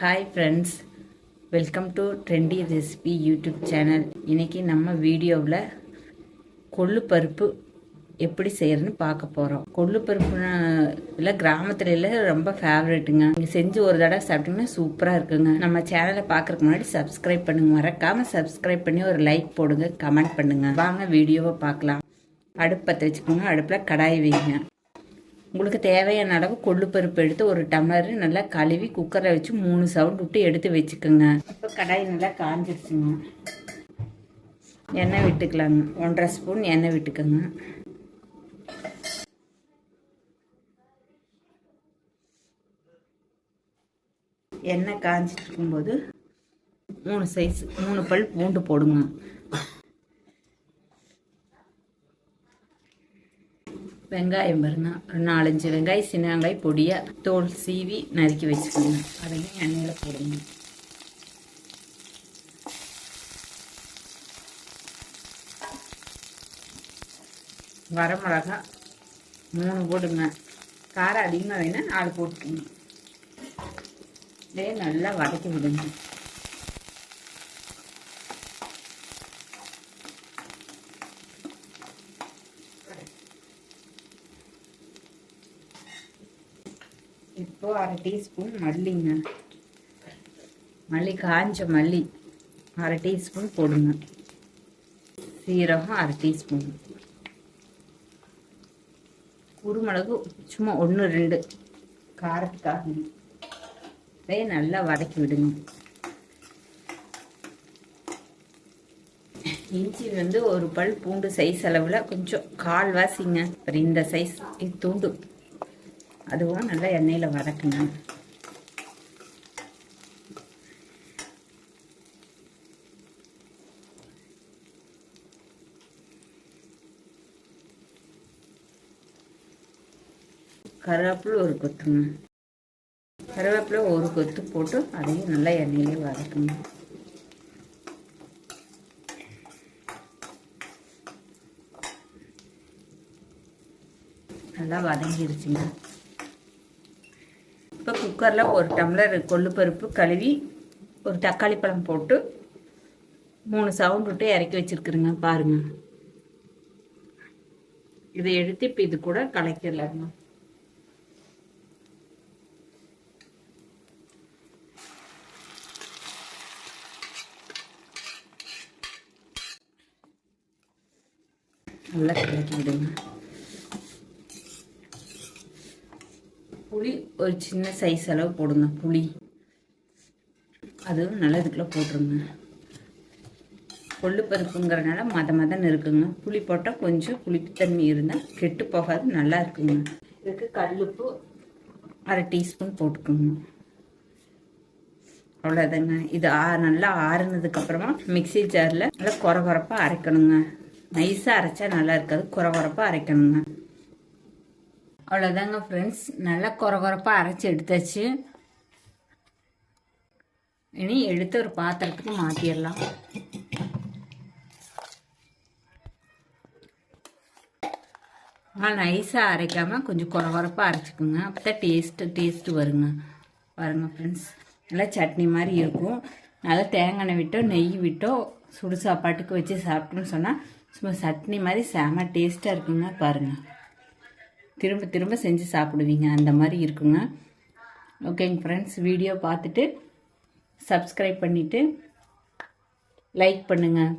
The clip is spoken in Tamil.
Hi friends welcome to trendy recipe YouTube channel இன்றைக்கி நம்ம வீடியோவில் கொள்ளு பருப்பு எப்படி செய்யறதுன்னு பார்க்க போகிறோம் கொள்ளு பருப்புனா இல்லை கிராமத்துல எல்லாம் ரொம்ப ஃபேவரெட்டுங்க நீங்கள் செஞ்சு ஒரு தடவை சாப்பிட்டீங்கன்னா சூப்பராக இருக்குங்க. நம்ம சேனலை பார்க்குறதுக்கு முன்னாடி சப்ஸ்கிரைப் பண்ணுங்க. மறக்காமல் சப்ஸ்கிரைப் பண்ணி ஒரு லைக் போடுங்க கமெண்ட் பண்ணுங்கள் வாங்க வீடியோவை பார்க்கலாம். அடுப்பு பற்ற வச்சுக்கோங்க. அடுப்பில் கடாய் வைங்க. உங்களுக்கு தேவையான அளவு கொள்ளு பருப்பு எடுத்து ஒரு டம்ளர் நல்லா கழுவி குக்கரை வச்சு மூணு சவுண்ட் விட்டு எடுத்து வச்சுக்கோங்க. இப்போ கடாய் நல்லா காஞ்சிருச்சுங்க. எண்ணெய் விட்டுக்கலாங்க. ஒன்றரை ஸ்பூன் எண்ணெய் விட்டுக்கோங்க. எண்ணெய் காஞ்சிட்டு இருக்கும்போது மூணு சைஸ் மூணு பல் பூண்டு போடுங்க. வெங்காயம் பாருங்க. ஒரு நாலஞ்சு வெங்காயம் சின்ன வெங்காயம் பொடியாக தோல் சீவி நறுக்கி வச்சுக்கோங்க. அதையும் எண்ணெயில் போடுங்க. வரமிளகா மூணு போடுங்க. காரம் அதிகமாக வேணால் நாலு போட்டுக்கோங்க. இதே நல்லா வதக்கி விடுங்க. இப்போ அரை டீஸ்பூன் மல்லிங்க. மல்லி காஞ்ச மல்லி. அரை டீஸ்பூன் போடுங்க. சீரகம் அரை டீஸ்பூன். குருமிளகு சும்மா ஒன்று ரெண்டு. காரத்துக்காக. இதே நல்லா வதக்கி விடுங்க. இஞ்சி வந்து ஒரு பல் பூண்டு சைஸ் அளவில் கொஞ்சம் கால் வாசிங்க. அப்புறம் இந்த சைஸ் தூண்டு. அதுவும் நல்லா எண்ணெயில் வதக்குங்க. கருவேப்பிலை ஒரு கொத்துங்க. கருவேப்பிலை ஒரு கொத்து போட்டு அதையும் நல்லா எண்ணெயிலே வதக்குங்க. நல்லா வதங்கிருச்சுங்க. இப்போ குக்கரில் ஒரு டம்ளர் கொள்ளு பருப்பு கழுவி ஒரு தக்காளி பழம் போட்டு மூணு சவுண்ட் விட்டு இறக்கி வச்சுருக்குறேங்க பாருங்கள் இதை எடுத்து இப்போ இது கூட கலக்கிடலாங்க. நல்லா கலக்கி விடுங்க புளி ஒரு சின்ன சைஸ் அளவு போடுங்க புளி. அதுவும் நல்லா இதுக்குள்ளே போட்டுருங்க. கொள்ளு பருப்புங்கிறனால மத மதன்னு இருக்குங்க. புளி போட்டால் கொஞ்சம் புளிப்புத்தன்மை இருந்தால் கெட்டு போகாது நல்லா இருக்குங்க. இதுக்கு கல்லுப்பு அரை டீஸ்பூன் போட்டுக்கோங்க. அவ்வளோதாங்க இது ஆ நல்லா ஆறுனதுக்கப்புறமா மிக்சி ஜாரில் நல்லா குறை குறைப்பாக அரைக்கணுங்க. நைஸாக அரைச்சா நல்லா இருக்காது குறை குறைப்பாக அரைக்கணுங்க. அவ்வளோதாங்க ஃப்ரெண்ட்ஸ் நல்லா குறகுறப்பாக அரைச்சி எடுத்தாச்சு. இனி எடுத்து ஒரு பாத்திரத்துக்கு மாற்றிடலாம் ஆனால் நைஸாக அரைக்காமல் கொஞ்சம் குறகுறப்பாக அரைச்சிக்கோங்க. அப்போ தான் டேஸ்ட்டு டேஸ்ட்டு வருங்க. பாருங்கள் ஃப்ரெண்ட்ஸ் நல்லா சட்னி மாதிரி இருக்கும். நல்லா தேங்காய் விட்டோ நெய் விட்டோ சுடு சாப்பாட்டுக்கு வச்சு சாப்பிட்டோம்னு சொன்னால் சும்மா சட்னி மாதிரி செம டேஸ்ட்டாக இருக்குங்க பாருங்கள் திரும்ப திரும்ப செஞ்சு சாப்பிடுவீங்க. அந்த மாதிரி இருக்குங்க. ஓகேங்க ஃப்ரெண்ட்ஸ் வீடியோ பார்த்துட்டு சப்ஸ்கிரைப் பண்ணிவிட்டு லைக் பண்ணுங்கள்